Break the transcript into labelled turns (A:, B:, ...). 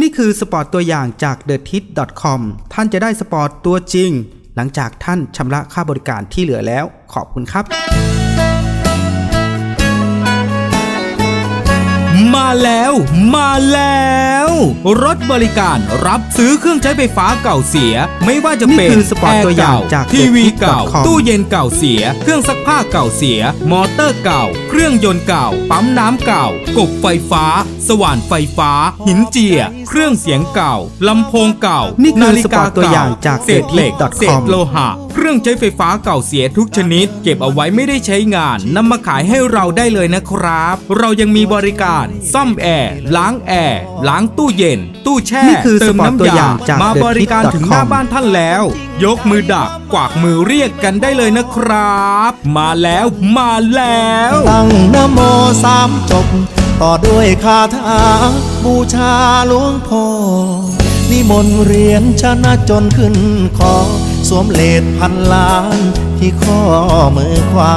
A: นี่คือสปอร์ตตัวอย่างจาก t h e t i t c o m ท่านจะได้สปอร์ตตัวจริง หลังจากท่านชำระค่าบริการที่เหลือแล้ว ขอบคุณครับ
B: มาแล้ว มาแล้ว รถบริการรับซื้อเครื่องใช้ไฟฟ้าเก่าเสีย ไม่ว่าจะเป็น
A: นี่คือสปอร์ต
B: แร์
A: ตัวอย่าง
B: เจา
A: ก
B: ทีวี
A: The Tip
B: เก่า
A: com
B: ตู้เย็นเก่าเสีย เครื่องซักผ้าเก่าเสีย มอเตอร์เก่า เครื่องยนต์เก่า ปั๊มน้ำเก่า กบไฟฟ้า สว่านไฟฟ้า หินเจีย เครื่องเสียงเก่า ลำโพงเก่า
A: นี่คือ
B: นาฬิ
A: สปอร์ตตัวอย่างจาก
B: เศษเหล็ก
A: The Tip
B: เศษโลหะ เครื่องใช้ไฟฟ้าเก่าเสียทุกชนิด เก็บเอาไว้ไม่ได้ใช้งานนำมาขายให้เราได้เลยนะครับ เรายังมีบริการ ซ่อมแอร์ ล้างแอร์ ล้างตู้เย็น ตู้แช่
A: นี่คือ
B: เติม
A: สปอร์ต
B: น้ำ
A: ตัวยอย่างจาก
B: มา
A: The
B: บริการ
A: Tip
B: ถึงหน้า
A: com
B: บ้านท่านแล้ว ยกมือดัก กวากมือเรียกกันได้เลยนะครับ มาแล้ว มาแล้ว
C: ตั้งนโมสามจบ ต่อด้วยคาถาบูชาหลวงพ่อนิมนต์เรียนชนะจนขึ้นคอสวมเลดพันล้านที่ข้อมือขวา